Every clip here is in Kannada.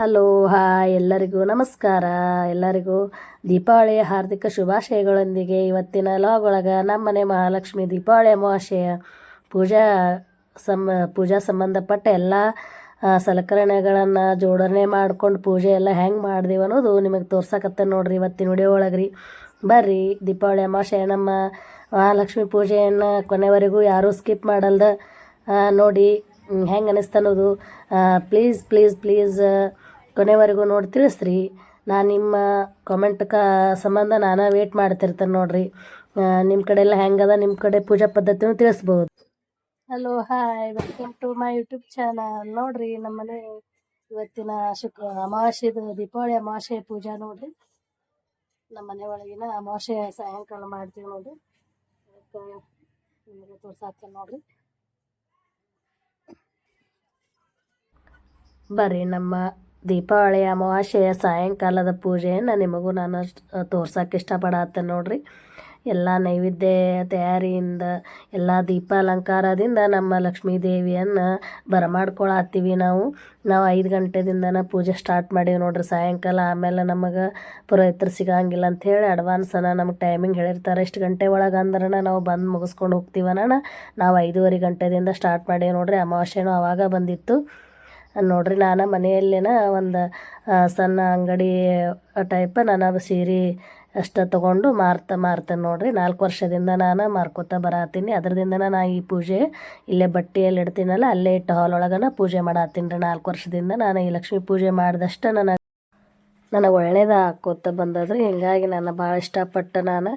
ಹಲೋ, ಹಾಯ್ ಎಲ್ಲರಿಗೂ ನಮಸ್ಕಾರ. ಎಲ್ಲರಿಗೂ ದೀಪಾವಳಿಯ ಹಾರ್ದಿಕ ಶುಭಾಶಯಗಳೊಂದಿಗೆ ಇವತ್ತಿನ ಲಾಗ್ ಒಳಗೆ ನಮ್ಮನೆ ಮಹಾಲಕ್ಷ್ಮಿ ದೀಪಾವಳಿ ಅಮಾವಾಸ್ಯೆಯ ಪೂಜಾ ಸಂ ಪೂಜಾ ಸಂಬಂಧಪಟ್ಟ ಎಲ್ಲ ಸಲಕರಣೆಗಳನ್ನು ಜೋಡಣೆ ಮಾಡ್ಕೊಂಡು ಪೂಜೆ ಎಲ್ಲ ಹೆಂಗೆ ಮಾಡ್ದೇವು ಅನ್ನೋದು ನಿಮಗೆ ತೋರ್ಸಕತ್ತೆ ನೋಡ್ರಿ ಇವತ್ತಿನ ವಿಡಿಯೋ ಒಳಗೆ ರೀ ಬರ್ರಿ, ದೀಪಾವಳಿ ಅಮಾವಾಸ್ಯೆ ನಮ್ಮ ಮಹಾಲಕ್ಷ್ಮಿ ಪೂಜೆಯನ್ನು ಕೊನೆವರೆಗೂ ಯಾರೂ ಸ್ಕಿಪ್ ಮಾಡಲ್ದ ನೋಡಿ ಹೆಂಗೆ ಅನ್ನೋದು ಪ್ಲೀಸ್ ಪ್ಲೀಸ್ ಪ್ಲೀಸ್ ಕೊನೆವರೆಗೂ ನೋಡಿ ತಿಳಿಸ್ರಿ. ನಾನು ನಿಮ್ಮ ಕಾಮೆಂಟ್ ಕ ಸಂಬಂಧ ನಾನು ವೇಟ್ ಮಾಡ್ತಿರ್ತೇನೆ ನೋಡಿರಿ. ನಿಮ್ಮ ಕಡೆ ಎಲ್ಲ ಹೆಂಗದ? ನಿಮ್ಮ ಕಡೆ ಪೂಜಾ ಪದ್ಧತಿನೂ ತಿಳಿಸ್ಬೋದು. Hello hi welcome to my YouTube channel ನೋಡ್ರಿ ನಮ್ಮನೆ ಇವತ್ತಿನ ಶುಕ್ರ ಅಮಾವಾಸ್ಯೆದು ದೀಪಾವಳಿ ಅಮಾವಾಸ್ಯೆ ಪೂಜಾ ನೋಡಿರಿ. ನಮ್ಮ ಮನೆ ಒಳಗಿನ ಅಮಾವಾಸ್ಯೆ ಸಾಯಂಕಾಲ ಮಾಡ್ತೀವಿ ನೋಡಿರಿ. ನಿಮಗೆ ತೋರ್ಸಾಕ್ತೀನಿ ನೋಡ್ರಿ. ಬರ್ರಿ ನಮ್ಮ ದೀಪಾವಳಿ ಅಮಾವಾಸ್ಯೆಯ ಸಾಯಂಕಾಲದ ಪೂಜೆಯನ್ನು ನಿಮಗೂ ನಾನು ತೋರ್ಸಕ್ಕೆ ಇಷ್ಟಪಡತ್ತೇನೆ ನೋಡ್ರಿ. ಎಲ್ಲ ನೈವೇದ್ಯ ತಯಾರಿಯಿಂದ, ಎಲ್ಲ ದೀಪ ಅಲಂಕಾರದಿಂದ ನಮ್ಮ ಲಕ್ಷ್ಮೀ ದೇವಿಯನ್ನು ಬರಮಾಡ್ಕೊಳತ್ತೀವಿ ನಾವು. ನಾವು ಐದು ಗಂಟೆದಿಂದನ ಪೂಜೆ ಸ್ಟಾರ್ಟ್ ಮಾಡೀವಿ ನೋಡ್ರಿ. ಸಾಯಂಕಾಲ ಆಮೇಲೆ ನಮಗೆ ಪುರೋಹಿತರು ಸಿಗಂಗಿಲ್ಲ ಅಂಥೇಳಿ ಅಡ್ವಾನ್ಸನ ನಮಗೆ ಟೈಮಿಂಗ್ ಹೇಳಿರ್ತಾರೆ. ಎಷ್ಟು ಗಂಟೆ ಒಳಗೆ ಅಂದ್ರೆ ನಾವು ಬಂದು ಮುಗಿಸ್ಕೊಂಡು ಹೋಗ್ತೀವನ ನಾವು ಐದೂವರೆ ಗಂಟೆದಿಂದ ಸ್ಟಾರ್ಟ್ ಮಾಡೀವಿ ನೋಡ್ರಿ. ಅಮಾವಾಸ್ಯೆನೂ ಆವಾಗ ಬಂದಿತ್ತು. ನೋಡ್ರಿ ನಾನು ಮನೆಯಲ್ಲೇನ ಒಂದು ಸಣ್ಣ ಅಂಗಡಿ ಟೈಪ್ ನಾನು ಸೀರೆ ಅಷ್ಟು ತೊಗೊಂಡು ಮಾರ್ತಾ ಮಾರ್ತೇನೆ ನೋಡ್ರಿ. ನಾಲ್ಕು ವರ್ಷದಿಂದ ನಾನು ಮಾರ್ಕೋತಾ ಬರತ್ತೀನಿ ಅದರದಿಂದ ನಾ ಈ ಪೂಜೆ ಇಲ್ಲೇ ಬಟ್ಟೆಯಲ್ಲಿ ಇಡ್ತೀನಲ್ಲ, ಅಲ್ಲೇ ಇಟ್ಟು ಹಾಲ್ ಒಳಗನ ಪೂಜೆ ಮಾಡತ್ತೀನಿ ರೀ ನಾಲ್ಕು ವರ್ಷದಿಂದ. ನಾನು ಈ ಲಕ್ಷ್ಮೀ ಪೂಜೆ ಮಾಡಿದಷ್ಟು ನನಗೆ ನನಗೆ ಒಳ್ಳೇದು ಹಾಕೋತ ಬಂದದ್ರಿ. ಹಿಂಗಾಗಿ ನಾನು ಭಾಳ ಇಷ್ಟಪಟ್ಟು ನಾನು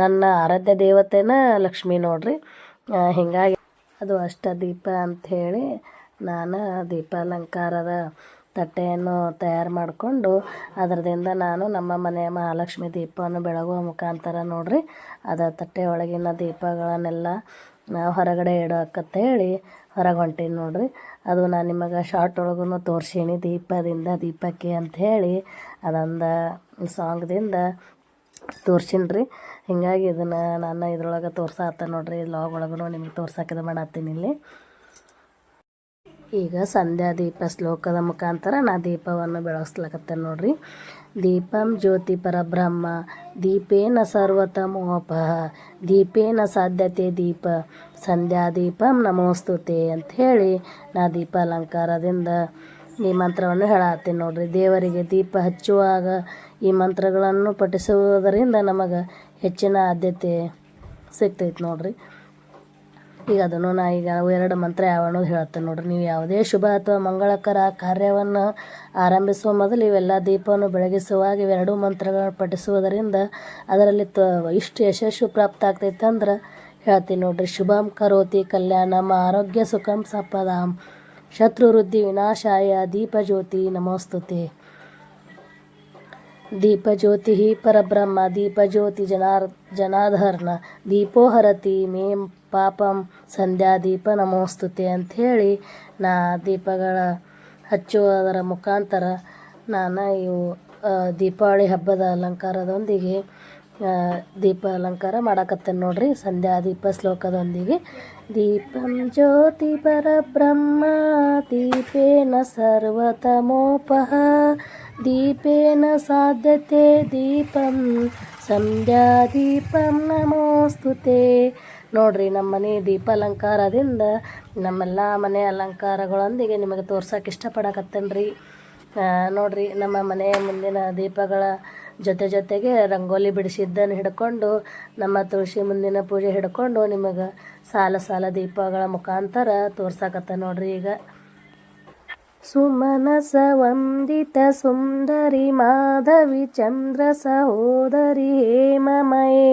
ನನ್ನ ಆರಾಧ್ಯ ದೇವತೆನ ಲಕ್ಷ್ಮಿ ನೋಡ್ರಿ. ಹೀಗಾಗಿ ಅದು ಅಷ್ಟ ದೀಪ ಅಂಥೇಳಿ ನಾನು ದೀಪ ಅಲಂಕಾರದ ತಟ್ಟೆಯನ್ನು ತಯಾರು ಮಾಡಿಕೊಂಡು, ಅದರದಿಂದ ನಾನು ನಮ್ಮ ಮನೆಯ ಮಹಾಲಕ್ಷ್ಮಿ ದೀಪವನ್ನು ಬೆಳಗುವ ಮುಖಾಂತರ ನೋಡಿರಿ ಅದರ ತಟ್ಟೆ ಒಳಗಿನ ದೀಪಗಳನ್ನೆಲ್ಲ ನಾವು ಹೊರಗಡೆ ಇಡೋಕಂತೇಳಿ ಹೊರಗೆ ಹೊಂಟೀನಿ ನೋಡ್ರಿ. ಅದು ನಾನು ನಿಮಗೆ ಶಾರ್ಟ್ ಒಳಗೂ ತೋರಿಸೀನಿ, ದೀಪದಿಂದ ದೀಪಕ್ಕೆ ಅಂಥೇಳಿ ಅದೊಂದು ಸಾಂಗ್ದಿಂದ ತೋರ್ಸೀನಿ ರೀ ಹಿಂಗಾಗಿ ಇದನ್ನು ನಾನು ಇದ್ರೊಳಗೆ ತೋರ್ಸಾತ ನೋಡ್ರಿ ಲಾಗ್ ಒಳಗೂ ನಿಮಗೆ ತೋರ್ಸಕ್ಕೆ ಇದು ಮಾಡತ್ತೀನಿ ಇಲ್ಲಿ. ಈಗ ಸಂಧ್ಯಾ ದೀಪ ಶ್ಲೋಕದ ಮುಖಾಂತರ ನಾ ದೀಪವನ್ನು ಬೆಳಗಿಸ್ಲಕತ್ತೇನೆ ನೋಡ್ರಿ. ದೀಪಂ ಜ್ಯೋತಿ ಪರಬ್ರಹ್ಮ, ದೀಪೇನ ಸರ್ವತಮೋಪ ದೀಪೇನ ಸಾಧ್ಯತೆ ದೀಪ, ಸಂಧ್ಯಾ ದೀಪಂ ನಮೋಸ್ತುತೆ ಅಂತ ಹೇಳಿ ನಾ ದೀಪ ಅಲಂಕಾರದಿಂದ ಈ ಮಂತ್ರವನ್ನು ಹೇಳತ್ತೀನಿ ನೋಡ್ರಿ. ದೇವರಿಗೆ ದೀಪ ಹಚ್ಚುವಾಗ ಈ ಮಂತ್ರಗಳನ್ನು ಪಠಿಸುವುದರಿಂದ ನಮಗೆ ಹೆಚ್ಚಿನ ಆದ್ಯತೆ ಸಿಗ್ತೈತೆ ನೋಡ್ರಿ. ಈಗ ಅದನ್ನು ನಾ ಈಗ ಎರಡು ಮಂತ್ರ ಯಾವ ಅನ್ನೋದು ಹೇಳ್ತೇನೆ ನೋಡ್ರಿ. ನೀವು ಯಾವುದೇ ಶುಭ ಅಥವಾ ಮಂಗಳಕರ ಕಾರ್ಯವನ್ನು ಆರಂಭಿಸುವ ಮೊದಲು ಇವೆಲ್ಲ ದೀಪವನ್ನು ಬೆಳಗಿಸುವಾಗ ಇವೆರಡು ಮಂತ್ರಗಳನ್ನು ಪಠಿಸುವುದರಿಂದ ಅದರಲ್ಲಿ ತ ಇಷ್ಟು ಯಶಸ್ಸು ಪ್ರಾಪ್ತ ಆಗ್ತೈತೆ ಅಂದ್ರೆ ಹೇಳ್ತೀನಿ ನೋಡ್ರಿ. ಶುಭಂ ಕರೋತಿ ಕಲ್ಯಾಣಂ ಆರೋಗ್ಯ ಸುಖಂ ಸಪದಾಂ. ಶತ್ರು ವೃದ್ಧಿ ವಿನಾಶಾಯ ದೀಪಜ್ಯೋತಿ ನಮೋಸ್ತುತೆ. ದೀಪಜ್ಯೋತಿ ಪರಬ್ರಹ್ಮ, ದೀಪಜ್ಯೋತಿ ಜನಾರ್ ಜನಾಧರ್ನ ದೀಪೋಹರತಿ ಮೇ ಪಾಪಂ ಸಂಧ್ಯಾ ದೀಪ ನಮೋಸ್ತುತೆ ಅಂಥೇಳಿ ನಾ ದೀಪಗಳ ಹಚ್ಚುವುದರ ಮುಖಾಂತರ ನಾನು ಇವು ದೀಪಾವಳಿ ಹಬ್ಬದ ಅಲಂಕಾರದೊಂದಿಗೆ ದೀಪ ಅಲಂಕಾರ ಮಾಡಕತ್ತೇನೆ ನೋಡ್ರಿ ಸಂಧ್ಯಾ ದೀಪ ಶ್ಲೋಕದೊಂದಿಗೆ. ದೀಪಂ ಜ್ಯೋತಿ ಪರಬ್ರಹ್ಮ, ದೀಪೇನ ಸರ್ವತಮೋಪಹ, ದೀಪೇನ ಸಾಧ್ಯತೆ ದೀಪಂ, ಸಂಧ್ಯಾ ದೀಪಂ ನಮೋಸ್ತುತೆ. ನೋಡ್ರಿ ನಮ್ಮ ಮನೆ ದೀಪ ಅಲಂಕಾರದಿಂದ ನಮ್ಮೆಲ್ಲ ಮನೆ ಅಲಂಕಾರಗಳೊಂದಿಗೆ ನಿಮಗೆ ತೋರ್ಸಕ್ಕೆ ಇಷ್ಟಪಡಕತ್ತೇನೆ ರೀ ನೋಡ್ರಿ ನಮ್ಮ ಮನೆಯ ಮುಂದಿನ ದೀಪಗಳ ಜೊತೆ ಜೊತೆಗೆ ರಂಗೋಲಿ ಬಿಡಿಸಿದ್ದನ್ನು ಹಿಡ್ಕೊಂಡು, ನಮ್ಮ ತುಳಸಿ ಮುಂದಿನ ಪೂಜೆ ಹಿಡ್ಕೊಂಡು ನಿಮಗೆ ಸಾಲ ಸಾಲ ದೀಪಗಳ ಮುಖಾಂತರ ತೋರ್ಸಕತ್ತ ನೋಡ್ರಿ ಈಗ. ಸುಮನಸ ವಂದಿತ ಸುಂದರಿ ಮಾಧವಿ ಚಂದ್ರ ಸಹೋದರಿ ಹೇಮಮಯೇ.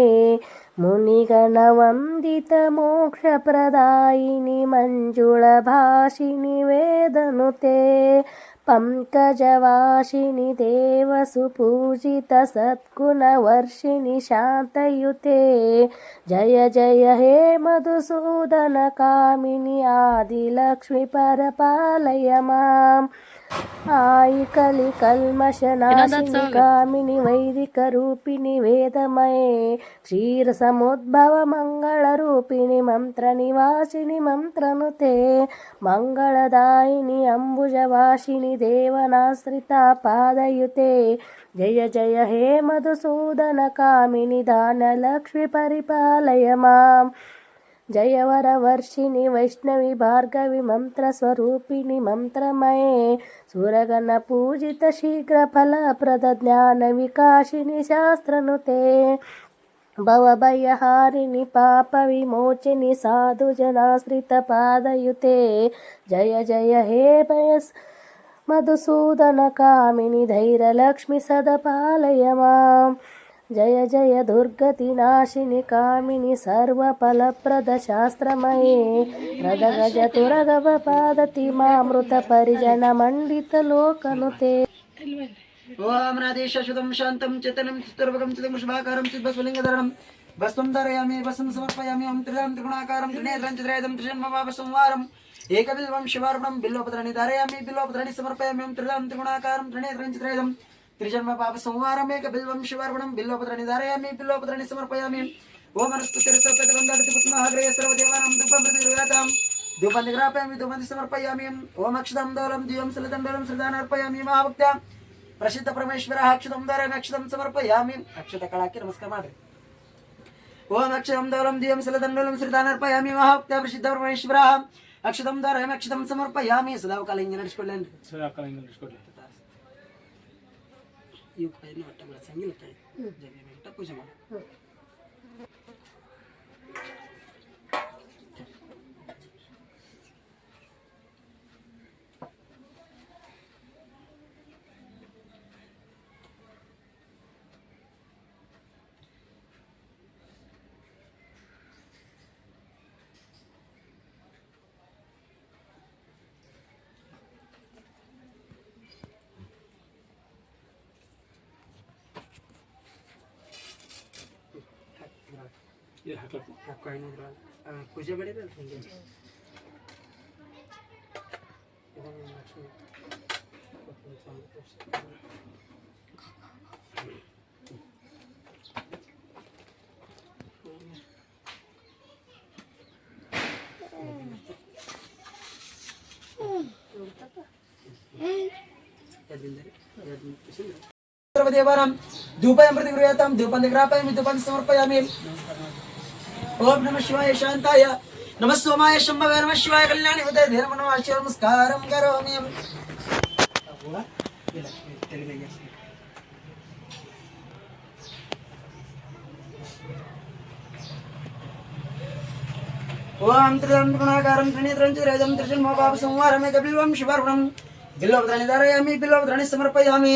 मुनिगणवन्दितमोक्षप्रदायिनि मञ्जुलभाषिनि वेदनुते पङ्कजवाषिनि देवसुपूजितसत्कुणवर्षिणि शान्तयुते। जय जय हे मधुसूदनकामिनि आदिलक्ष्मि परपालय माम्। ఆయికలి కల్మషనాశిని కామిని వైదిక రూపిణి వేదమయే. క్షీర సముద్భవ మంగళ రూపిణి మంత్ర నివాసిని మంత్రను తే మంగళదాయిని అంబుజవాసిని దేవనాశ్రిత పాదయుతే. జయ జయ హే మధుసూదన కామిని దానలక్ష్మి పరిపాలయ మాం జయవరవర్షిణి వైష్ణవి భార్గవి మంత్రస్వరూపిణి మంత్రమయే. సురగణ పూజిత శీఘ్రఫలప్రద జ్ఞాన వికాసిని శాస్త్రనుతే. భవభయహారిణి పాపవిమోచిని సాధుజనాశ్రితపాదయుతే జయ జయ హే భయస్ మధుసూదన కామిని ధైర్యలక్ష్మి సదపాలయ జయ జయ దుర్గతి నాశిని కామిని సర్వఫలప్రద శాస్త్రమయే. రదగజ తురగవ పాదతి మామృత పరిజన మండిత లోకనుతే ఓం రాధేశుతం శాంతం చైతన్యం చిత్తర్వకం చిత్తం శుభాకారం చిద్భస్వలింగధరం భస్వం ధరయామి భస్వం సమర్పయామి ఓం త్రిదాం త్రిగుణాకారం త్రినేత్రం చిత్రయదం త్రిజన్మవాపసం వారం ఏకబిల్వం శివార్పణం బిల్వపత్రాన్ని ధారయామి బిల్వపత్రాన్ని సమర్పయామి ఓం త్రిగుణాకారం త్రినేత్రం చిత్రయదం త్రిజన్మ పాప సంహారం ఏక బిల్వం శివార్పణం. బిల్వపత్ర నిధారయామి బిల్వపత్ర సమర్పయామి. ఓం మనస్సు తెరిసో ప్రతిబంధాటి పుత్మహాగ్రయ సర్వదేవానం దుఃఖం ధూపం నిగ్రాపయామి ధూపం సమర్పయామి. ఓం అక్షతం దోలం దివం సలితం దోలం సలితానర్పయామి మహాభక్త ప్రసిద్ధ పరమేశ్వర అక్షతం ద్వారా అక్షతం సమర్పయామి. అక్షత కళాకి నమస్కారం మాదిరి ఓం అక్షతం దోలం దియం సలితం దోలం సలితానర్పయామి మహాభక్త ప్రసిద్ధ పరమేశ్వర అక్షతం ద్వారా అక్షతం సమర్పయామి. సదాకాల ఇంజనీర్ స్కూల్ సదాకాల ಇವು ಕೈನ ಒಟ್ಟ ಬಳಸಂಗಿಲ್ಲ ಕೈ ಜಗ್ಗಿ ಒಟ್ಟ ಪೂಜೆ ಮಾಡಿ ಹಾಕೋ ಐನೂರು ಆ, ಪೂಜೆ ಮಾಡಿದ್ರೆ ಹಿಂಗೆ ಇದನ್ನು ಲಕ್ಷ್ಮಿ ಕೊಟ್ಟು ఓం నమ శివాయ శాంతాయ. నమస్వమాయ శంభవే నమ శివాయ కళ్యాణి ఉదయ ధీర నమ శివ నమస్కారం కరోమి. ఓం త్రిదండగుణాకారం త్రినేత్రంచరేజం త్రిశన్మోపాప సంవారమే కపిల్వం శివర్ణం బిల్లోపద్రాన్ని ధారయామి బిల్లోపద్రాన్ని సమర్పయామి.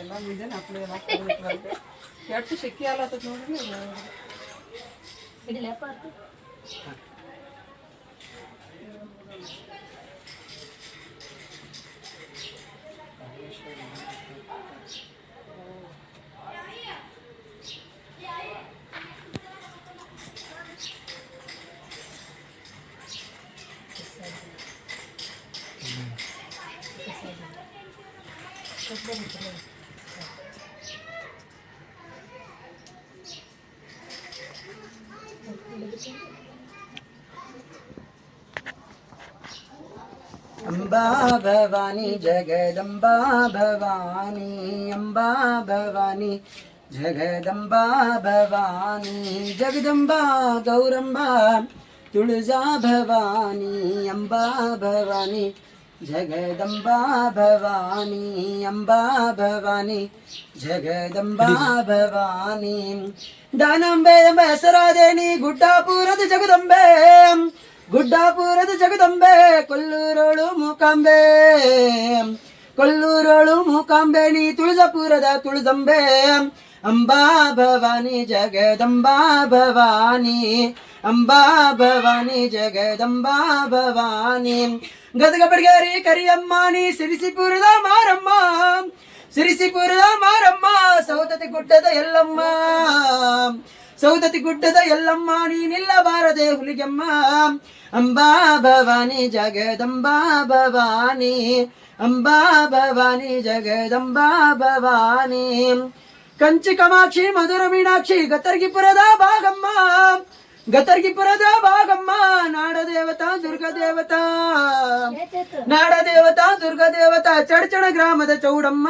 ಎಲ್ಲ ಮುಂಜಾನೆ ಹಪ್ಪಳ ಎಷ್ಟು ಶೆಕೆ ಆಲತ್ತದ ನೋಡ್ರಿ भवानी जगदम्बा भवानी अम्बा भवानी जगदम्बा भवानी जगदम्बा गौरम्बा तुळजा भवानी अम्बा भवानी जगदम्बा भवानी अम्बा भवानी जगदम्बा भवानी दानम्बे दम्बे सरादेनी गुट्टापुरद जगदम्बे ಗುಡ್ಡಾಪುರದ ಜಗದಂಬೆ, ಕೊಲ್ಲೂರೋಳು ಮೂಕಾಂಬೆ. ಕೊಲ್ಲೂರೋಳು ಮೂಕಾಂಬೆ, ನೀ ತುಳಜಾಪುರದ ತುಳಜಂಬೆ. ಅಂಬಾ ಭವಾನಿ ಜಗದಂಬಾ ಭವಾನಿ. ಅಂಬಾ ಭವಾನಿ ಜಗದಂಬಾ ಭವಾನಿ. ಗದಗ ಬಡಗೇರಿ, ಕರಿಯಮ್ಮ, ನೀ ಸಿರಿಸಿಪುರದ ಮಾರಮ್ಮ. ಸಿರಿಸಿಪುರದ ಮಾರಮ್ಮ, ಸೌತತಿ ಗುಡ್ಡದ ಎಲ್ಲಮ್ಮ. ಸೌದತಿ ಗುಡ್ಡದ ಎಲ್ಲಮ್ಮ ನೀನಿಲ್ಲಬಾರದೆ ಹುಲಿಗೆಮ್ಮ. ಅಂಬಾ ಭವಾನಿ, ಜಗದಂಬಾ ಭವಾನಿ. ಅಂಬಾ ಭವಾನಿ, ಜಗದಂಬಾ ಭವಾನಿ. ಕಂಚಿ ಕಾಮಾಕ್ಷಿ, ಮಧುರ ಮೀನಾಕ್ಷಿ ಗತ್ತರ್ಗಿಪುರದ ಭಾಗಮ್ಮ. ಗತ್ತರ್ಗಿಪುರದ ಭಾಗಮ್ಮ ನಾಡ ದೇವತಾ ದುರ್ಗ ದೇವತಾ ನಾಡ ದೇವತಾ ದುರ್ಗ ದೇವತಾ ಚಡಚಣ ಗ್ರಾಮದ ಚೌಡಮ್ಮ.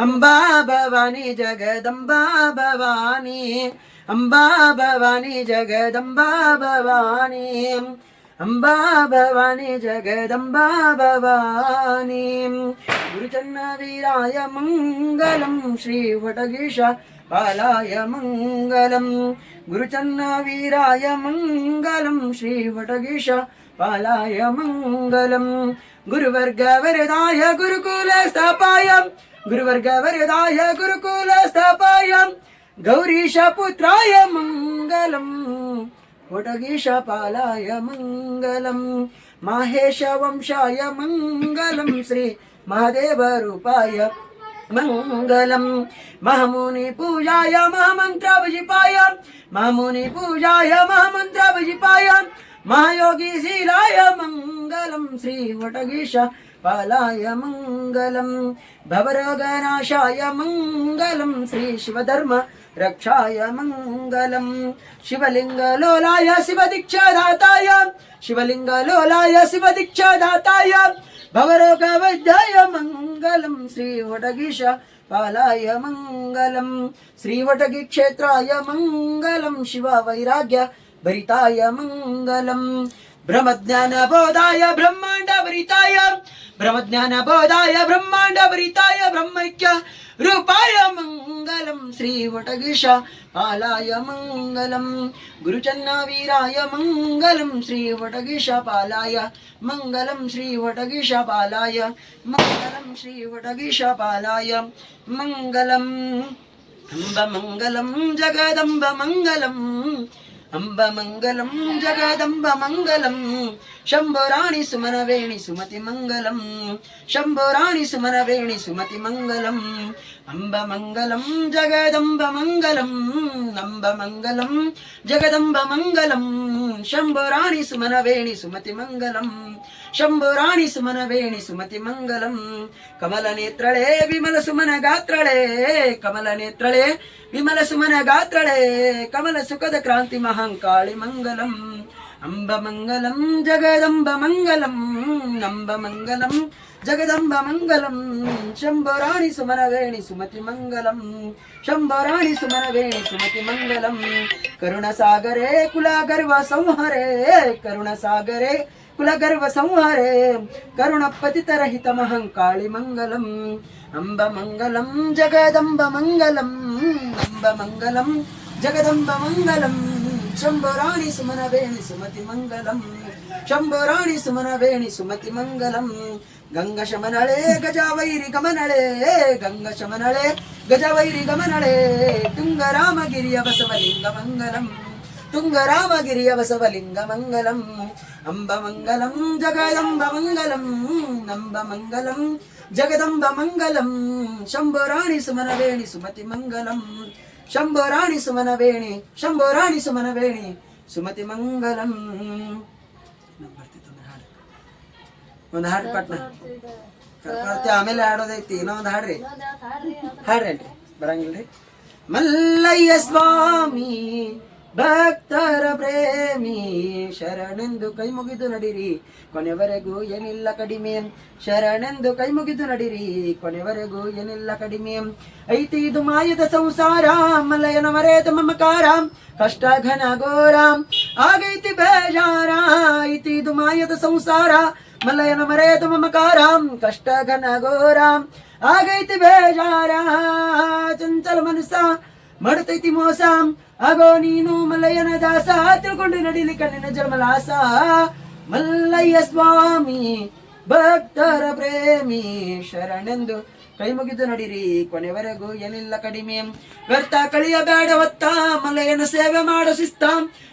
ಅಂಬಾ ಭವಾನಿ, ಜಗದಂಬಾ ಭವಾನಿ. ಅಂಬಾ ಭವಾನಿ ಜಗದಂಬಾ ಭವಾನಿ ಅಂಬಾ ಭವಾನಿ ಜಗದಂಬಾ ಭವಾನಿ ಗುರುಚನ್ನ ವೀರಾಯ ಮಂಗಲಂ ಶ್ರೀ ವಟಗೀಶ ಪಾಲಾಯ ಮಂಗಲಂ ಗುರುಚನ್ನ ವೀರಾಯ ಮಂಗಲಂ ಶ್ರೀ ವಟಗೀಶ ಪಾಲಾಯ ಮಂಗಲಂ गौरीशपुत्राय मङ्गलम् वटगीषपालाय मङ्गलम् माहेशवंशाय मङ्गलम् श्री महादेवरूपाय मङ्गलम् महामौनिपूजाय महामन्त्राभिजिपाय माौनि पूजाय महायोगीशीलाय मङ्गलम् श्रीवटगीश पालाय मङ्गलम् भवरोगनाशाय मङ्गलम् श्रीशिवधर्म रक्षाय मङ्गलम् शिवलिङ्गलोलाय शिवदीक्षादाताय शिवलिङ्गलोलाय शिवदीक्षादाताय भवरोगवैद्याय मङ्गलम् श्रीवटगीश पालाय मङ्गलम् श्रीवटगीक्षेत्राय मङ्गलम् शिववैराग्य भरिताय मङ्गलम् ब्रह्मज्ञानबोधाय ब्रह्माण्डभरिताय ब्रह्मज्ञानबोधाय ब्रह्माण्डभरिताय ब्रह्मैक्य रूपाय मङ्गलं श्रीवटगिषा पालाय मङ्गलं गुरुचन्नावीराय मङ्गलं श्रीवटगिषा पालाय मङ्गलं श्रीवटगिषा पालाय मङ्गलं श्रीवटगिषा पालाय मङ्गलम् अम्ब मङ्गलं जगदम्ब मङ्गलम् அம்பமங்கலம் ஜெகதம்ப மங்கலம் शम्भोराणि सुमनवेणि सुमतिमङ्गलम् शम्भोराणि सुमनवेणि सुमतिमङ्गलम् अम्ब मङ्गलम् जगदम्ब मङ्गलम् अम्ब मङ्गलम् जगदम्ब मङ्गलम् शम्भोराणि सुमनवेणि सुमतिमङ्गलम् ಮಂಗಲಂ ಶ್ರೀ ವಟಗೀಶ ಪಾಲಾಯ ಮಂಗಲಂ ಶ್ರೀ ವಟಗೀಶ ಪಾಲಾಯ ಮಂಗಲಂ ಅಂಬ ಮಂಗಲಂ ಜಗದಂಬ ಮಂಗಲಂ ಅಂಬ ಮಂಗಲಂ ಜಗದಂಬ ಮಂಗಲಂ ಶಂಭುರಾಣಿ ಸುಮನ ವೇಣಿ ಸುಮತಿ ಮಂಗಲಂ ಶಂಭುರಾಣಿ ಸುಮನ ವೇಣಿ ಸುಮತಿ ಮಂಗಲಂ ಅಂಬ ಮಂಗಲಂ ಜಗದಂಬ ಮಂಗಲಂ ನಂಬ ಮಂಗಲಂ ಜಗದಂಬ ಮಂಗಲಂ ಶಂಭುರಾಣಿ ಸುಮನ ವೇಣಿ ಸುಮತಿ ಮಂಗಲಂ ಶಂಭುರಾಣಿ ಸುಮನ ವೇಣಿ ಸುಮತಿ ಮಂಗಲಂ ಕಮಲ ನೇತ್ರಳೆ ವಿಮಲ ಸುಮನ ಗಾತ್ರಳೆ ಕಮಲ ನೇತ್ರಳೆ ವಿಮಲ ಸುಮನ ಗಾತ್ರಳೆ ಕಮಲ ಸುಖದ ಕ್ರಾಂತಿ ಮಹಾಂಕಾಳಿ ಮಂಗಲಂ ಅಂಬ ಮಂಗಲಂ ಜಗದಂಬ ಮಂಗಲಂ ನಂಬ ಮಂಗಲಂ ಜಗದಂಬ ಮಂಗಲಂ ಶಂಭರಾಣಿ ಸುಮನ ವೇಣಿ ಸುಮತಿ ಮಂಗಲಂ ಶಂಭರಾಣಿ ಸುಮನ ವೇಣಿ ಸುಮತಿ ಮಂಗಲಂ ಕರುಣ ಸಾಗರೇ ಕುಲ ಗರ್ವ ಸಂಹರೇ ಕರುಣ ಸಾಗರೇ ಕುಲ ಗರ್ವ ಸಂಹಾರೇ ಕರುಣ ಪತಿತರ ಹಿತ ಮಹಂಕಾಳಿ ಮಂಗಲಂ ಅಂಬ ಮಂಗಲಂ ಜಗದಂಬ ಮಂಗಲಂ ಅಂಬ ಮಂಗಲಂ ಜಗದಂಬ ಮಂಗಲಂ ಶಂಭರಾಣಿ ಸುಮನ ವೇಣಿ ಸುಮತಿ ಮಂಗಲಂ ಶಂಭರಾಣಿ ಸುಮನ ವೇಣಿ ಸುಮತಿ ಮಂಗಲಂ ಗಂಗ ಶಮನಳೆ ಗಜವೈರಿ ಗಮನಳೆ ಗಂಗ ಶಮನಳೆ ಗಜವೈರಿ ಗಮನಳೆ ತುಂಗ ರಾಮಗಿರಿಯ ಬಸವಲಿಂಗ ಮಂಗಲಂ ತುಂಗ ರಾಮಗಿರಿಯ ಬಸವಲಿಂಗ ಮಂಗಲಂ ಅಂಬ ಮಂಗಲಂ ಜಗದಂಬ ಮಂಗಲಂ ನಂಬ ಮಂಗಲಂ ಜಗದಂಬ ಮಂಗಲಂ ಶಂಭರಾಣಿ ಸುಮನ ವೇಣಿ ಸುಮತಿ ಮಂಗಲಂ ಶಂಭರಾಣಿ ಸುಮನ ವೇಣಿ ಶಂಭರಾಣಿ ಸುಮನ ವೇಣಿ ಸುಮತಿ ಮಂಗಲಂ ಒಂದು ಹಾಡು ಪಟ್ನ. ಆಮೇಲೆ ಹಾಡೋದೈತಿ. ಇನ್ನೂ ಒಂದು ಹಾಡ್ರಿ. ಹಾಡ್ರಿ ಬರಂಗಿಲ್ರಿ. ಮಲ್ಲಯ್ಯ ಸ್ವಾಮಿ ಭಕ್ತರ ಪ್ರೇಮಿ, ಶರಣೆಂದು ಕೈ ಮುಗಿದು ನಡಿರಿ. ಕೊನೆವರೆಗೂ ಏನಿಲ್ಲ ಕಡಿಮೆ. ಶರಣೆಂದು ಕೈ ಮುಗಿದು ನಡಿರಿ. ಕೊನೆವರೆಗೂ ಏನಿಲ್ಲ ಕಡಿಮೆ. ಐತಿ ಇದು ಮಾಯದ ಸಂಸಾರ, ಮಲಯನ ಮರೆಯದ ಮಮಕಾರ, ಕಷ್ಟ ಘನ ಘೋರ. ಆಗೈತಿ ಬೇಜಾರ ಐತಿ ಇದು ಮಾಯದ ಸಂಸಾರ, ಮಲಯನ ಮರೆಯದ ಮಮಕಾರ, ಕಷ್ಟ ಘನ ಘೋರ. ಆಗೈತಿ ಬೇಜಾರ, ಚಂಚಲ ಮನಸ್ಸ. ಮಾಡುತ್ತೈತಿ ಮೋಸ. ಆಗೋ ನೀನು ಮಲ್ಲಯ್ಯನ ದಾಸ. ತಿಳ್ಕೊಂಡು ನಡೀಲಿ ಕಣ್ಣಿನ ಜಮಲಾಸ ಮಲ್ಲಯ್ಯ ಸ್ವಾಮಿ, ಭಕ್ತರ ಪ್ರೇಮಿ, ಶರಣೆಂದು ಕೈ ಮುಗಿದು ನಡಿರಿ. ಕೊನೆವರೆಗೂ ಏನಿಲ್ಲ ಕಡಿಮೆ. ವ್ಯರ್ಥ ಕಳಿಯ ಬೇಡ ಒತ್ತ. ಮಲಯನ ಸೇವೆ ಮಾಡೋ ಶಿಸ್ತ.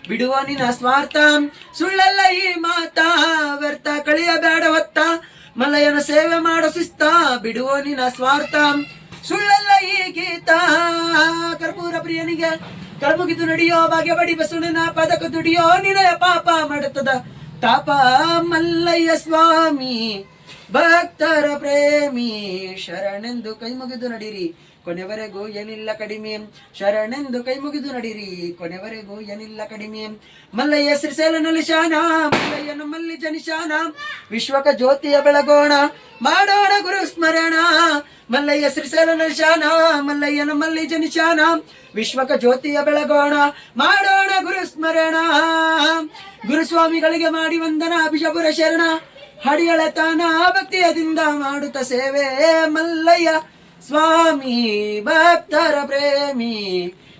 ಬಿಡುವ ನಿನ್ನ ಸ್ವಾರ್ಥ. ಸುಳ್ಳಲ್ಲ ಈ ಮಾತಾ. ವ್ಯರ್ಥ ಕಳಿಯ ಬೇಡ ಒತ್ತ. ಮಲಯನ ಸೇವೆ ಮಾಡೋ ಶಿಸ್ತ. ಬಿಡುವ ನಿನ್ನ ಸ್ವಾರ್ಥ. ಸುಳ್ಳಲ್ಲ ಈ ಗೀತ. ಕರ್ಪೂರ ಪ್ರಿಯನಿಗೆ ಕಳಮುಗಿದು ನಡೆಯೋ ಭಾಗ್ಯ ಬಡಿ ಬಸವಣ್ಣನ ಪದಕ ದುಡಿಯೋ ನಿನಯ ಪಾಪ ಮಾಡುತ್ತದ. ತಾಪ ಮಲ್ಲಯ್ಯ ಸ್ವಾಮಿ, ಭಕ್ತರ ಪ್ರೇಮಿ, ಶರಣೆಂದು ಕೈ ಮುಗಿದು ನಡಿರಿ. ಕೊನೆವರೆಗೂ ಏನಿಲ್ಲ ಕಡಿಮೆ. ಶರಣೆಂದು ಕೈ ಮುಗಿದು ನಡಿರಿ. ಕೊನೆವರೆಗೂ ಏನಿಲ್ಲ ಕಡಿಮೆ. ಮಲ್ಲಯ್ಯ ಶ್ರೀಸೇಲನಲ್ಲಿ ಶಾನ ಮಲ್ಲಯ್ಯನು ಮಲ್ಲಿ ಜನಿಶಾನ. ವಿಶ್ವಕ ಜ್ಯೋತಿಯ ಬೆಳಗೋಣ, ಮಾಡೋಣ ಗುರು ಸ್ಮರಣ. ಮಲ್ಲಯ್ಯ ಶ್ರೀಶೈಲನಲ್ಲಿ ಶಾನ ಮಲ್ಲಯ್ಯ ಮಲ್ಲಿ ಜನಿಶಾನ. ವಿಶ್ವಕ ಜ್ಯೋತಿಯ ಬೆಳಗೋಣ, ಮಾಡೋಣ ಗುರು ಸ್ಮರಣ. ಗುರುಸ್ವಾಮಿಗಳಿಗೆ ಮಾಡಿ ವಂದನ ಬಿಜಪುರ ಶರಣ. ಹಡಿಯಳತನ ಭಕ್ತಿಯದಿಂದ ಮಾಡುತ್ತ ಸೇವೆ. ಮಲ್ಲಯ್ಯ ಸ್ವಾಮಿ ಭಕ್ತರ ಪ್ರೇಮಿ,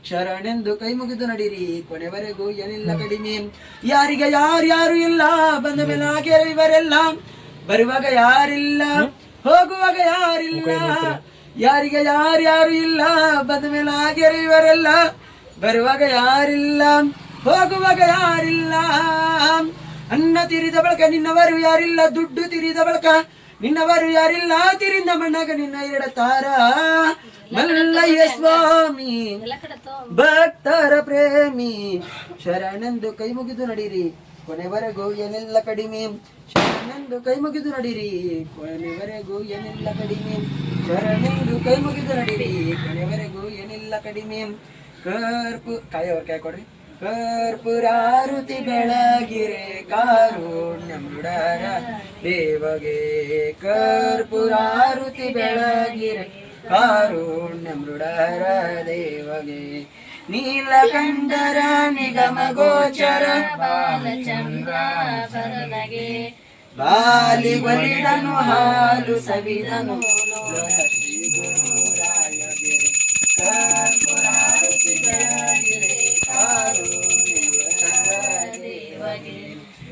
ಶರಣೆಂದು ಕೈ ಮುಗಿದು ನಡಿರಿ, ಕೊನೆವರೆಗೂ ಏನಿಲ್ಲ ಕಡಿಮೆ. ಯಾರಿಗೆ ಯಾರ್ಯಾರು ಇಲ್ಲ, ಬಂದ ಮೇಲೆ ಹಾಗೆ ಇವರೆಲ್ಲ. ಬರುವಾಗ ಯಾರಿಲ್ಲ, ಹೋಗುವಾಗ ಯಾರಿಲ್ಲ. ಯಾರಿಗೆ ಯಾರ್ಯಾರು ಇಲ್ಲ, ಬಂದ ಮೇಲೆ ಹಾಗೆ ಇವರೆಲ್ಲ. ಬರುವಾಗ ಯಾರಿಲ್ಲ, ಹೋಗುವಾಗ ಯಾರಿಲ್ಲ. ಅನ್ನ ತಿರಿದ ಬಳಕ ನಿನ್ನವರು ಯಾರಿಲ್ಲ, ದುಡ್ಡು ತಿರಿದ ಬಳಕ ನಿನ್ನವರು ಯಾರಿಲ್ಲ? ತಿರಿಂದ ಮಣ್ಣಾಗ ನಿನ್ನ ಇಡತಾರ ಮಲ್ಲಯ್ಯ ಸ್ವಾಮಿ, ಭಕ್ತರ ಪ್ರೇಮಿ, ಶರಣೆಂದು ಕೈ ಮುಗಿದು ನಡೀರಿ. ಕೊನೆವರೆಗೂ ಏನೆಲ್ಲ ಕಡಿಮೆ. ಶರಣೆಂದು ಕೈ ಮುಗಿದು ನಡೀರಿ. ಕೊನೆವರೆಗೂ ಏನೆಲ್ಲ ಕಡಿಮೆ. ಶರಣಂದು ಕೈ ಮುಗಿದು ನಡೀರಿ. ಕೊನೆವರೆಗೂ ಏನೆಲ್ಲ ಕಡಿಮೆ. ಕರ್ಪು ಕಾಯವ್ರ ಕೈ ಕೊಡ್ರಿ. ಕರ್ಪುರಾರುತಿ ಬೆಳಗಿರೆ ಕಾರುಣ್ಯ ಮೃಡರ ದೇವಗೆ. ಕರ್ಪುರಾರುತಿ ಬೆಳಗಿರೆ ಕಾರುಣ್ಯ ಮೃಡರ ದೇವಗೆ. ನೀಲಕಂಠರ ನಿಗಮ ಗೋಚರ ಬಾಲಚಂದ್ರ ಬಾಲಿ ಬಲಿಡನು ಹಾಲು ಸವಿದನು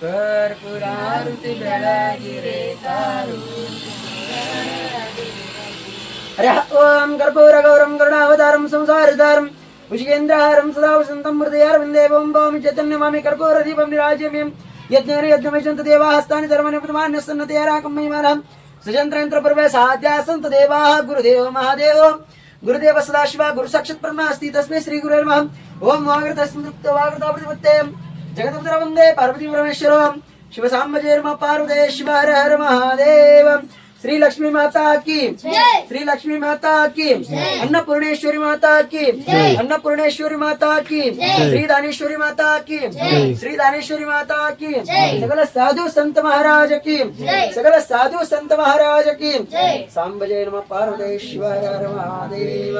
ಕರ್ಪುರಾರುತಿ ಬೆಳಗಿರೆ ಕಾರುಣ್ಯ ಹರಿ ಓಂ ಕರ್ಪೂರ ಗೌರಂ ಕರುಣಾವತಾರಂ ಸಂಸಾರಧಾರಂ ವಿಷಯೇಂದ್ರಹಾರಂ ಸದಾ ವಸಂತಂ ಹೃದಯಾರವಿಂದೇ ಓಂ ಭೌಮಿ ಚೈತನ್ಯಮಾಮಿ ಕರ್ಪೂರ ದೀಪಂ ನಿರಾಜ್ಯಮ್ಯಂ ಯಜ್ಞೇನ ಯಜ್ಞಮೈಷಂತ ದೇವಾಸ್ತಾನಿ ಧರ್ಮನಿ ಪ್ರಮಾಣ್ಯಸನ್ನತೇರಾಕಂ ಮಹಿಮಾನಂ ಸಜಂತ್ರಯಂತ್ರ ಪರ್ವೇ ಸಾಧ್ಯ ಸಂತ ದೇವಾ ಗುರುದೇವ ಮಹಾದೇವ ಗುರುದೇವ ಸದಾಶಿವ ಗುರು ಸಾಕ್ಷಾತ್ ಬ್ರಹ್ಮ ಅಸ್ತಿ ತಸ್ಮೈ ಶ್ರೀ ಗುರು ನಮಃ ಓಂ ವಾಗೃತ ಸ್ಮೃತ ವಾಗೃತ ಪ್ರತಿಪತ್ತೆ ಜಗದಂತರ ವಂದೇ ಪಾರ್ವತಿ ಪರಮೇಶ್ವರ ಶಿವ ಸಾಂಬಜೇರ್ಮ ಪಾರ್ವತೇಶ್ವ ಹರ ಹರ ಮಹಾದೇವ. ಶ್ರೀ ಲಕ್ಷ್ಮೀ ಮಾತಾ ಕಿ. ಶ್ರೀ ಲಕ್ಷ್ಮೀ ಮಾತಾ ಕಿ. ಅನ್ನಪೂರ್ಣೇಶ್ವರಿ ಮಾತಾ ಕಿ. ಅನ್ನಪೂರ್ಣೇಶ್ವರಿ ಮಾತಾ ಕಿ. ಶ್ರೀ ದಾನೇಶ್ವರಿ ಮಾತಾ ಕಿ. ಶ್ರೀ ದಾನೇಶ್ವರಿ ಮಾತಾ ಕಿ. ಸಕಲ ಸಾಧು ಸಂತ ಮಹಾರಾಜ ಕಿ. ಸಕಲ ಸಾಧು ಸಂತ ಮಹಾರಾಜ ಕಿ. ಸಾಂಬಜಯ ನಮ ಪಾರ್ವತೇಶ್ವರ ಹರ ಮಹಾದೇವ.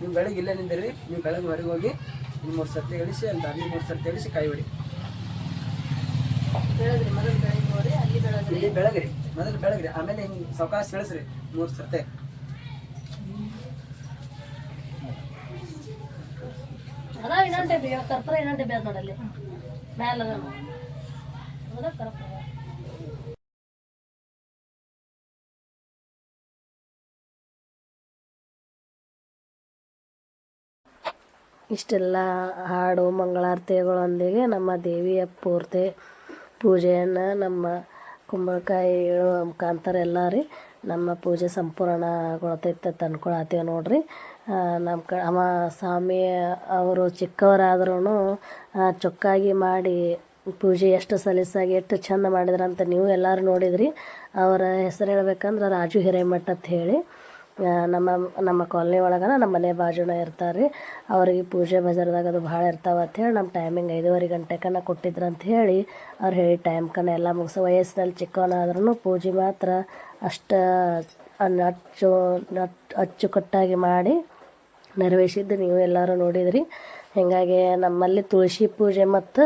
ನೀವು ಬೆಳಗ್ಗೆ ಇಲ್ಲೇ ನಿಂದಿರಿ ನೀವು ಬೆಳಗ್ಗೆ ಹೊರಗೆ ಹೋಗಿ ಮೂರು ಸರ್ತಿ ಇಳಿಸಿ ಅಂತ ಅಲ್ಲಿ ಮೂರು ಸರ್ತಿ ಇಳಿಸಿ ಕೈ ಹೊಡಿ ಇಲ್ಲಿ ಬೆಳಗ್ರಿ ಮೊದಲು ಬೆಳಗ್ರಿ. ಆಮೇಲೆ ಹಿಂಗೆ ಸಾವಕಾಶ ಇಳಿಸ್ರಿ ಮೂರು ಸರ್ತೆ. ಅದಾವ ಇನ್ನೊಂದು ಡಬ್ಬಿ ಕರ್ಪೂರ ಇನ್ನೊಂದು ಡಬ್ಬಿ ಅದ ನೋಡಲ್ಲಿ ಮ್ಯಾಲ ಅದ ಅದ ಕರ್ಪೂರ. ಇಷ್ಟೆಲ್ಲ ಹಾಡು ಮಂಗಳಾರತಿಗಳೊಂದಿಗೆ ನಮ್ಮ ದೇವಿಯ ಪೂರ್ತಿ ಪೂಜೆಯನ್ನು ನಮ್ಮ ಕುಂಬಳಕಾಯಿ ಹೇಳುವ ಮುಖಾಂತರ ಎಲ್ಲ ರೀ ನಮ್ಮ ಪೂಜೆ ಸಂಪೂರ್ಣಗೊಳ್ತೈತೆ ಅಂತ ನೋಡಿರಿ. ನಮ್ಮ ಕ ಅಮ್ಮ ಸ್ವಾಮಿ ಅವರು ಚಿಕ್ಕವರಾದ್ರೂ ಚೊಕ್ಕಾಗಿ ಮಾಡಿ ಪೂಜೆ ಎಷ್ಟು ಸಲೀಸಾಗಿ ಎಷ್ಟು ಚಂದ ಮಾಡಿದ್ರಂತ ನೀವು ಎಲ್ಲರೂ ನೋಡಿದ್ರಿ. ಅವರ ಹೆಸರು ಹೇಳ್ಬೇಕಂದ್ರೆ ರಾಜು ಹಿರೇಮಠ ಅಂತ ಹೇಳಿ. ನಮ್ಮ ನಮ್ಮ ಕಾಲನಿ ಒಳಗನ ನಮ್ಮ ಮನೆ ಬಾಜುನ ಇರ್ತಾರೆ ಅವ್ರಿಗೆ ಪೂಜೆ ಬಜಾರ್ದಾಗ ಅದು ಭಾಳ ಇರ್ತಾವೆ ಹೇಳಿ ನಮ್ಮ ಟೈಮಿಂಗ್ ಐದೂವರೆ ಗಂಟೆಕನ ಕೊಟ್ಟಿದ್ರು ಅಂತ ಹೇಳಿ ಅವ್ರು ಹೇಳಿ ಟೈಮ್ಕನ ಎಲ್ಲ ಮುಗಿಸೋ. ವಯಸ್ಸಿನಲ್ಲಿ ಚಿಕ್ಕವನಾದ್ರೂ ಪೂಜೆ ಮಾತ್ರ ಅಷ್ಟು ಅಚ್ಚು ಅಚ್ಚುಕಟ್ಟಾಗಿ ಮಾಡಿ ನೆರವೇರಿಸಿದ್ದು ನೀವು ಎಲ್ಲರೂ ನೋಡಿದ್ರಿ. ಹೀಗಾಗಿ ನಮ್ಮಲ್ಲಿ ತುಳಸಿ ಪೂಜೆ ಮತ್ತು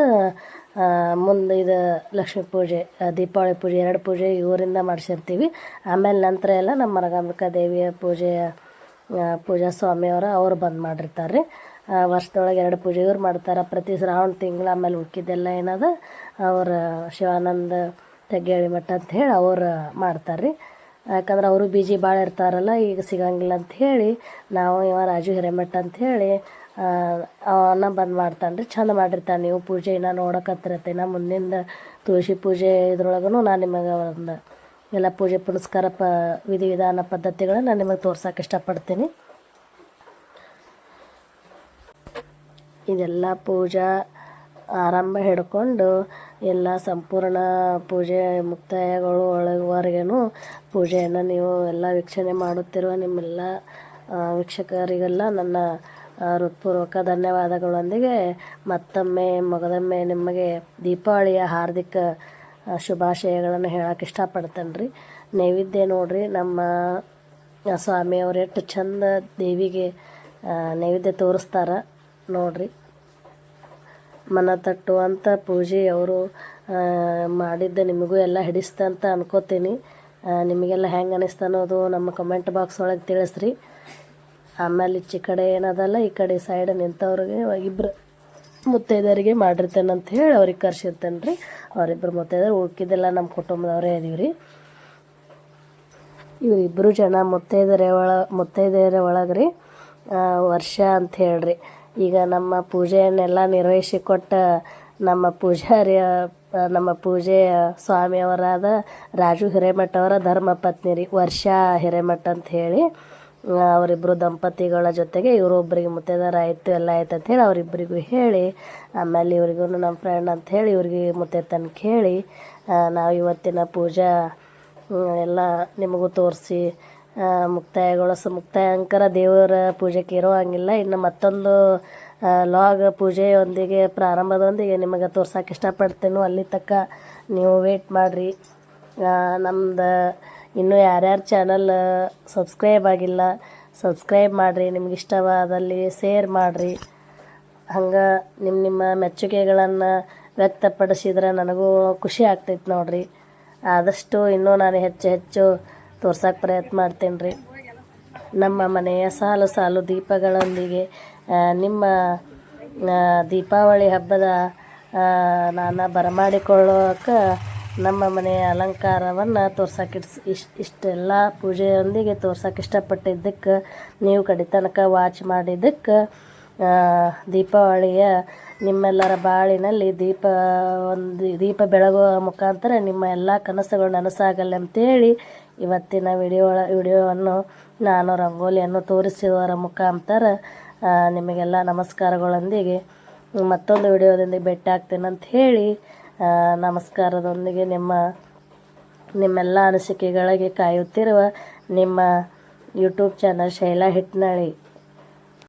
ಮುಂದೆ ಇದು ಲಕ್ಷ್ಮೀ ಪೂಜೆ ದೀಪಾವಳಿ ಪೂಜೆ, ಎರಡು ಪೂಜೆ ಇವರಿಂದ ಮಾಡಿಸಿರ್ತೀವಿ. ಆಮೇಲೆ ನಂತರ ಎಲ್ಲ ನಮ್ಮ ಮರಗಾಂಬಿಕಾ ದೇವಿಯ ಪೂಜೆಯ ಪೂಜಾ ಸ್ವಾಮಿಯವರು ಅವರು ಬಂದು ಮಾಡಿರ್ತಾರೆ. ರೀ ವರ್ಷದೊಳಗೆ ಎರಡು ಪೂಜೆ ಇವ್ರು ಮಾಡ್ತಾರೆ. ಪ್ರತಿ ಶ್ರಾವಣ ತಿಂಗಳು ಆಮೇಲೆ ಉಳ್ಕಿದ್ದೆಲ್ಲ ಏನದ, ಅವ್ರ ಶಿವಾನಂದ ತೆಗ್ಗೇಳಿ ಮಠ ಅಂತ ಹೇಳಿ ಅವ್ರು ಮಾಡ್ತಾರೆ ರೀ ಯಾಕಂದ್ರೆ ಅವರು ಬಿಜಿ ಭಾಳ ಇರ್ತಾರಲ್ಲ, ಈಗ ಸಿಗಂಗಿಲ್ಲ ಅಂತ ಹೇಳಿ, ನಾವು ಇವ ರಾಜು ಹಿರೇಮಠ ಅಂತ ಹೇಳಿ ಅವನ್ನ ಬಂದು ಮಾಡ್ತಾನೆ ರೀ ಚಂದ ಮಾಡಿರ್ತಾನೆ ನೀವು ಪೂಜೆನ ನೋಡಕತ್ತಿರತ್ತೆ ನಾ ಮುಂದಿಂದ ತುಳಸಿ ಪೂಜೆ ಇದ್ರೊಳಗೂ ನಾನು ನಿಮಗೆ ಒಂದು ಎಲ್ಲ ಪೂಜೆ ಪುನಸ್ಕಾರ ಪ, ವಿಧಿವಿಧಾನ ಪದ್ಧತಿಗಳನ್ನ ನಾನು ನಿಮಗೆ ತೋರ್ಸೋಕೆ ಇಷ್ಟಪಡ್ತೀನಿ. ಇದೆಲ್ಲ ಪೂಜಾ ಆರಂಭ ಹಿಡ್ಕೊಂಡು ಎಲ್ಲ ಸಂಪೂರ್ಣ ಪೂಜೆ ಮುಕ್ತಾಯಗಳು ಒಳವರೆಗೂ ಪೂಜೆಯನ್ನು ನೀವು ಎಲ್ಲ ವೀಕ್ಷಣೆ ಮಾಡುತ್ತಿರುವ ನಿಮ್ಮೆಲ್ಲ ವೀಕ್ಷಕರಿಗೆಲ್ಲ ನನ್ನ ಹೃತ್ಪೂರ್ವಕ ಧನ್ಯವಾದಗಳೊಂದಿಗೆ ಮತ್ತೊಮ್ಮೆ ಮೊಗದೊಮ್ಮೆ ನಿಮಗೆ ದೀಪಾವಳಿಯ ಹಾರ್ದಿಕ ಶುಭಾಶಯಗಳನ್ನು ಹೇಳಕ್ಕೆ ಇಷ್ಟಪಡ್ತೇನೆ ರೀ ನೈವೇದ್ಯ ನೋಡ್ರಿ, ನಮ್ಮ ಸ್ವಾಮಿಯವರು ಎಷ್ಟು ಚಂದ ದೇವಿಗೆ ನೈವೇದ್ಯ ತೋರಿಸ್ತಾರ ನೋಡ್ರಿ. ಮನ ತಟ್ಟುವಂಥ ಪೂಜೆ ಅವರು ಮಾಡಿದ್ದು ನಿಮಗೂ ಎಲ್ಲ ಹಿಡಿಸ್ತಂತ ಅನ್ಕೋತೀನಿ. ನಿಮಗೆಲ್ಲ ಹೆಂಗೆ ಅನಿಸ್ತ ಅನ್ನೋದು ನಮ್ಮ ಕಮೆಂಟ್ ಬಾಕ್ಸ್ ಒಳಗೆ ತಿಳಿಸ್ರಿ. ಆಮೇಲೆ ಈಚೆ ಕಡೆ ಏನದಲ್ಲ, ಈ ಕಡೆ ಸೈಡ್ ನಿಂತವ್ರಿಗೆ ಇಬ್ಬರು ಮುತ್ತೈದರಿಗೆ ಮಾಡಿರ್ತೇನೆ ಅಂತ ಹೇಳಿ ಅವ್ರಿಗೆ ಕರ್ಸಿರ್ತೇನೆ ರೀ ಅವರಿಬ್ಬರು ಮುತ್ತೈದರು ಉಳ್ಕಿದ್ದೆಲ್ಲ ನಮ್ಮ ಕುಟುಂಬದವರೇ ಇದೀವಿ ರೀ ಇವರಿಬ್ಬರು ಜನ ಮುತ್ತೈದೆಯರ ಒಳ, ಮುತ್ತೈದೆಯರ ಒಳಗೆ ರೀ ವರ್ಷ ಅಂತ ಹೇಳ್ರಿ. ಈಗ ನಮ್ಮ ಪೂಜೆಯನ್ನೆಲ್ಲ ನಿರ್ವಹಿಸಿ ಕೊಟ್ಟ ನಮ್ಮ ಪೂಜಾರಿ ನಮ್ಮ ಪೂಜೆ ಸ್ವಾಮಿಯವರಾದ ರಾಜು ಹಿರೇಮಠ ಅವರ ಧರ್ಮಪತ್ನಿ ರೀ ವರ್ಷ ಹಿರೇಮಠ ಅಂತ ಹೇಳಿ. ಅವರಿಬ್ಬರು ದಂಪತಿಗಳ ಜೊತೆಗೆ ಇವರೊಬ್ಬರಿಗೆ ಮುತ್ತೈದಾರ ಆಯಿತು ಎಲ್ಲ ಆಯ್ತು ಅಂತ ಹೇಳಿ ಅವರಿಬ್ಬರಿಗೂ ಹೇಳಿ ಆಮೇಲೆ ಇವ್ರಿಗೂ ನಮ್ಮ ಫ್ರೆಂಡ್ ಅಂತ ಹೇಳಿ ಇವ್ರಿಗೆ ಕೇಳಿ ಆ, ನಾವು ಇವತ್ತಿನ ಪೂಜಾ ಎಲ್ಲ ನಿಮಗೂ ತೋರಿಸಿ ಮುಕ್ತಾಯಗಳು ಸ ಮುಕ್ತಾಯಂಕರ ದೇವರ ಪೂಜೆಗೆ ಇರೋ ಹಂಗಿಲ್ಲ ಇನ್ನು ಮತ್ತೊಂದು ಲಾಗ್ ಪೂಜೆಯೊಂದಿಗೆ ಪ್ರಾರಂಭದೊಂದಿಗೆ ನಿಮಗೆ ತೋರ್ಸಕ್ಕೆ ಇಷ್ಟಪಡ್ತೇನೆ ಅಲ್ಲಿ ತಕ್ಕ ನೀವು ವೇಟ್ ಮಾಡಿರಿ. ನಮ್ದು ಇನ್ನೂ ಯಾರ್ಯಾರು ಚಾನಲ್ ಸಬ್ಸ್ಕ್ರೈಬ್ ಆಗಿಲ್ಲ ಸಬ್ಸ್ಕ್ರೈಬ್ ಮಾಡಿರಿ, ನಿಮ್ಗೆ ಇಷ್ಟವಾದಲ್ಲಿ ಶೇರ್ ಮಾಡಿರಿ. ಹಂಗೆ ನಿಮ್ಮ ನಿಮ್ಮ ಮೆಚ್ಚುಗೆಗಳನ್ನು ವ್ಯಕ್ತಪಡಿಸಿದ್ರೆ ನನಗೂ ಖುಷಿ ಆಗ್ತೈತೆ ನೋಡಿರಿ. ಆದಷ್ಟು ಇನ್ನೂ ನಾನು ಹೆಚ್ಚು ಹೆಚ್ಚು ತೋರ್ಸೋಕೆ ಪ್ರಯತ್ನ ಮಾಡ್ತೀನಿ ರೀ ನಮ್ಮ ಮನೆಯ ಸಾಲು ಸಾಲು ದೀಪಗಳೊಂದಿಗೆ ನಿಮ್ಮ ದೀಪಾವಳಿ ಹಬ್ಬದ ನಾನು ಬರಮಾಡಿಕೊಳ್ಳೋಕೆ ನಮ್ಮ ಮನೆಯ ಅಲಂಕಾರವನ್ನು ತೋರ್ಸಕ್ಕೆ ಇಷ್ಟ ಇಷ್ಟು ಇಷ್ಟೆಲ್ಲ ಪೂಜೆಯೊಂದಿಗೆ ತೋರ್ಸಕ್ಕೆ ಇಷ್ಟಪಟ್ಟಿದ್ದಕ್ಕೆ ನೀವು ಕಡೆ ತನಕ ವಾಚ್ ಮಾಡಿದ್ದಕ್ಕೆ ದೀಪಾವಳಿಯ ನಿಮ್ಮೆಲ್ಲರ ಬಾಳಿನಲ್ಲಿ ದೀಪ ಒಂದು, ದೀಪ ಬೆಳಗುವ ಮುಖಾಂತರ ನಿಮ್ಮ ಎಲ್ಲ ಕನಸುಗಳು ನನಸಾಗಲ್ಲ ಅಂತೇಳಿ ಇವತ್ತಿನ ವಿಡಿಯೋ ವಿಡಿಯೋವನ್ನು ನಾನು ರಂಗೋಲಿಯನ್ನು ತೋರಿಸುವರ ಮುಖಾಂತರ ನಿಮಗೆಲ್ಲ ನಮಸ್ಕಾರಗಳೊಂದಿಗೆ ಮತ್ತೊಂದು ವಿಡಿಯೋದೊಂದಿಗೆ ಭೇಟಿ ಆಗ್ತೇನೆ ಅಂತ ಹೇಳಿ ನಮಸ್ಕಾರದೊಂದಿಗೆ ನಿಮ್ಮ ನಿಮ್ಮೆಲ್ಲ ಅನಿಸಿಕೆಗಳಿಗೆ ಕಾಯುತ್ತಿರುವ ನಿಮ್ಮ ಯೂಟ್ಯೂಬ್ ಚಾನಲ್ ಶೈಲಾ ಹಿಟ್ನಳ್ಳಿ.